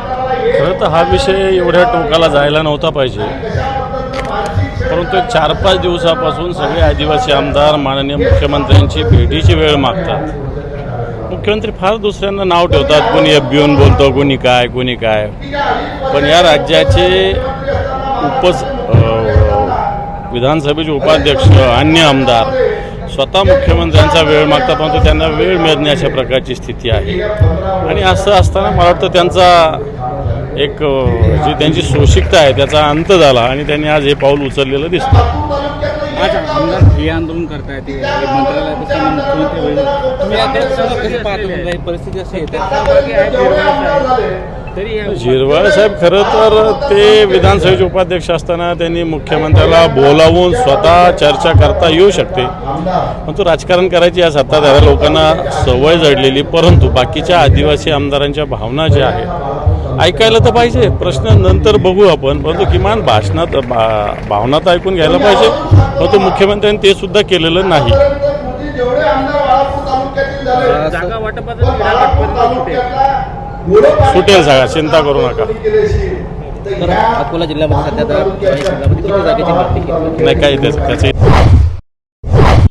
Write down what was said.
खरं तर हा विषय एवढ्या टोकाला जायला नव्हता पाहिजे. परंतु चार पाच दिवसापासून सगळे आदिवासी आमदार माननीय मुख्यमंत्र्यांची भेटीची वेळ मागतात. मुख्यमंत्री फार दुसऱ्यांना नाव ठेवतात कोणी एफ बोलतो कोणी काय कोणी काय. पण या राज्याचे उपस विधानसभेचे उपाध्यक्ष अन्य आमदार स्वतः मुख्यमंत्र्यांचा वेळ मागतात परंतु त्यांना वेळ मिळत नाही अशा प्रकारची स्थिती आहे. आणि असं असताना मला वाटतं त्यांचा एक जी त्यांची सोशिकता आहे त्याचा अंत झाला आणि त्यांनी आज हे पाऊल उचललेलं दिसतं. आमदार हे आंदोलन करतायत मंत्रालयात म्हणजे परिस्थिती अशी झिरवाळ साहेब खरं तर ते विधानसभेचे उपाध्यक्ष असताना त्यांनी मुख्यमंत्र्याला बोलावून स्वतः चर्चा करता येऊ शकते. परंतु राजकारण करायची या सत्ताधाऱ्या लोकांना सवय जडलेली परंतु बाकीच्या आदिवासी आमदारांच्या भावना ज्या आहेत ऐकायला तर पाहिजे. प्रश्न नंतर बघू आपण परंतु किमान भाषणात भा- भावना तर ऐकून घ्यायला पाहिजे. परंतु मुख्यमंत्र्यांनी ते सुद्धा केलेलं नाही. जागा वाटपाचा निराकरण सुटेल. जागा चिंता करू नका तर अकोला जिल्ह्यामध्ये सध्या किती जागेची भरती केली नाही काही त्याचे